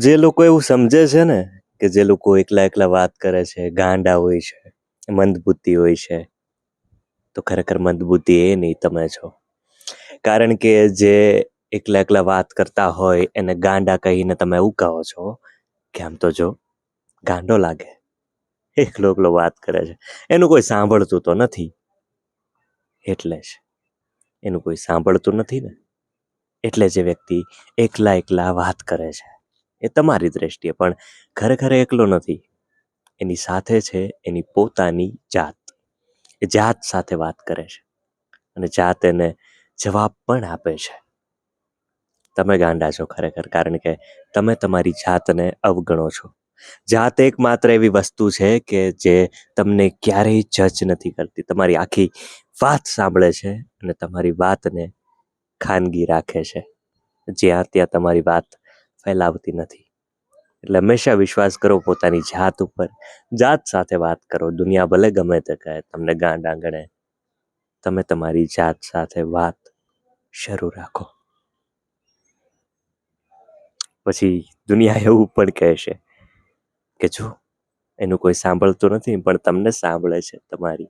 જે લોકો એવું સમજે છે ને, કે જે લોકો એકલા એકલા વાત કરે છે, ગાંડા હોય છે, મંદબુદ્ધિ હોય છે, તો ખરેખર મંદબુદ્ધિ એ નહીં તમે છો. કારણ કે જે એકલા એકલા વાત કરતા હોય, એને ગાંડા કહીને તમે એવું કહો છો, કે આમ તો જો, ગાંડો લાગે, એકલો એકલો વાત કરે છે. એનું કોઈ સાંભળતું તો નથી. એટલે જ. એનું કોઈ સાંભળતું નથી ને. એટલે જે વ્યક્તિ એકલા એકલા વાત કરે છે. એ તમારી દ્રષ્ટિએ, પણ ખરેખર એકલો નથી. એની સાથે છે એની પોતાની જાત. એ જાત સાથે વાત કરે છે. અને જાત એને જવાબ પણ આપે છે. તમે ગાંડા છો ખરેખર, કારણ કે તમે તમારી જાતને અવગણો છો. જાત એકમાત્ર એવી વસ્તુ છે કે જે તમને ક્યારેય જજ નથી કરતી. તમારી આખી વાત સાંભળે છે અને તમારી વાતને ખાનગી રાખે છે. જ્યાં ત્યાં તમારી વાત ફેલાવતી નથી. એટલે હંમેશા વિશ્વાસ કરો પોતાની જાત ઉપર. જાત સાથે વાત કરો. દુનિયા ભલે ગમે તે કહે, તમને ગાંડ આંગણે. તમે તમારી જાત સાથે વાત શરૂ રાખો. પછી દુનિયા એવું પણ કહેશે કે જો, એનું કોઈ સાંભળતું નથી, પણ તમને સાંભળે છે તમારી